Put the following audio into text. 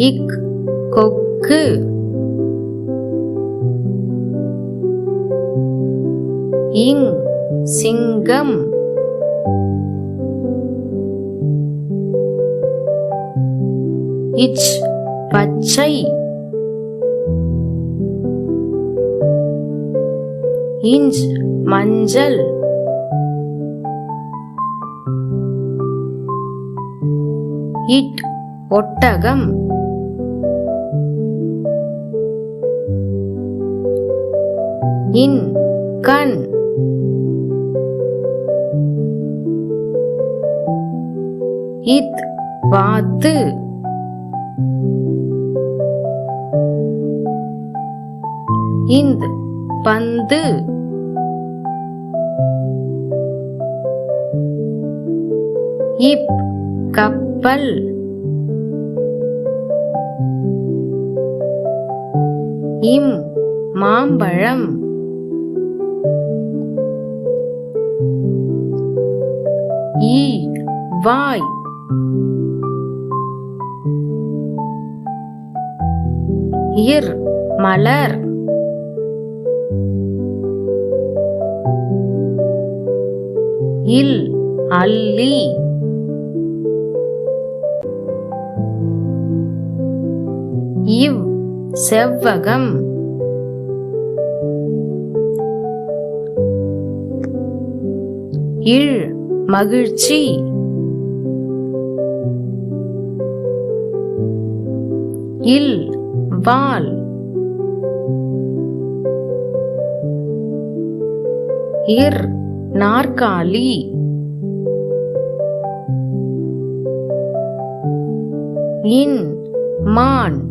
இக் கொக்கு. இங் சிங்கம். இச் பச்சை. இஞ்ச் மஞ்சள். இட் ஒட்டகம். இன் கண். இத் வாத்து இந்த் பந்து. இப் கப்பல். இம் மாம்பழம். வாய். இர் மலர். இல் அல்லி. இவ் செவ்வகம். இழ் மகிழ்ச்சி. இல் வால். இர் நாற்காலி. இன் மான்.